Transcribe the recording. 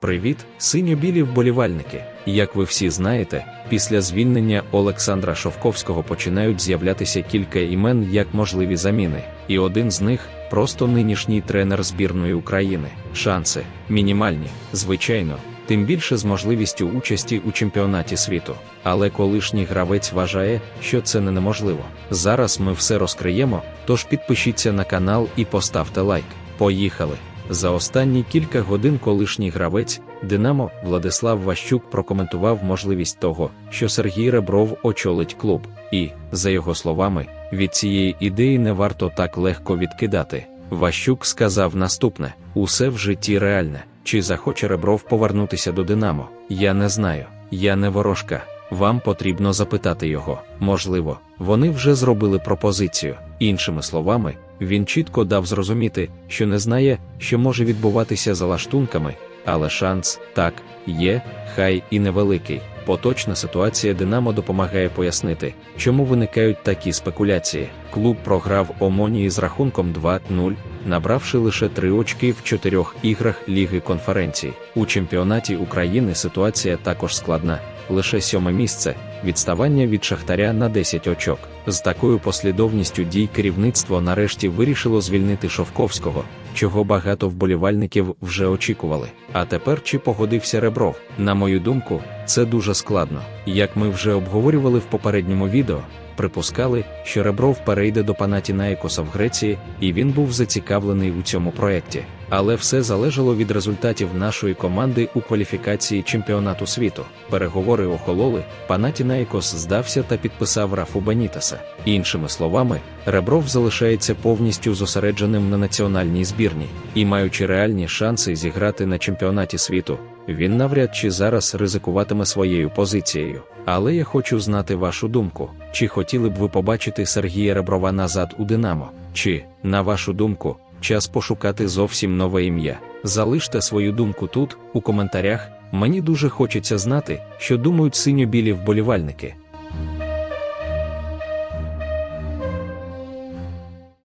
Привіт, синьо-білі вболівальники. Як ви всі знаєте, після звільнення Олександра Шовковського починають з'являтися кілька імен як можливі заміни, і один з них просто нинішній тренер збірної України. Шанси мінімальні, звичайно, тим більше з можливістю участі у чемпіонаті світу. Але колишній гравець вважає, що це не неможливо. Зараз ми все розкриємо, тож підпишіться на канал і поставте лайк. Поїхали! За останні кілька годин колишній гравець Динамо Владислав Ващук прокоментував можливість того, що Сергій Ребров очолить клуб, і, за його словами, від цієї ідеї не варто так легко відкидати. Ващук сказав наступне: усе в житті реальне. Чи захоче Ребров повернутися до Динамо? Я не знаю, я не ворожка. Вам потрібно запитати його. Можливо, вони вже зробили пропозицію. Іншими словами, він чітко дав зрозуміти, що не знає, що може відбуватися за лаштунками, але шанс так є, хай і невеликий. Поточна ситуація Динамо допомагає пояснити, чому виникають такі спекуляції. Клуб програв Омонії з рахунком 2-0, набравши лише три очки в чотирьох іграх Ліги конференцій. У чемпіонаті України ситуація також складна. Лише сьоме місце відставання від Шахтаря на 10 очок. З такою послідовністю дій керівництво нарешті вирішило звільнити Шовковського, чого багато вболівальників вже очікували. А тепер чи погодився Ребров? На мою думку, це дуже складно. Як ми вже обговорювали в попередньому відео, припускали, що Ребров перейде до Панатінаїкоса в Греції, і він був зацікавлений у цьому проєкті. Але все залежало від результатів нашої команди у кваліфікації чемпіонату світу. Переговори охололи, Панатінаїкос здався та підписав Рафу Бенітеса. Іншими словами, Ребров залишається повністю зосередженим на національній збірній і, маючи реальні шанси зіграти на чемпіонаті світу, він навряд чи зараз ризикуватиме своєю позицією. Але я хочу знати вашу думку: чи хотіли б ви побачити Сергія Реброва назад у Динамо? Чи, на вашу думку, час пошукати зовсім нове ім'я? Залиште свою думку тут, у коментарях. Мені дуже хочеться знати, що думають синьо-білі вболівальники.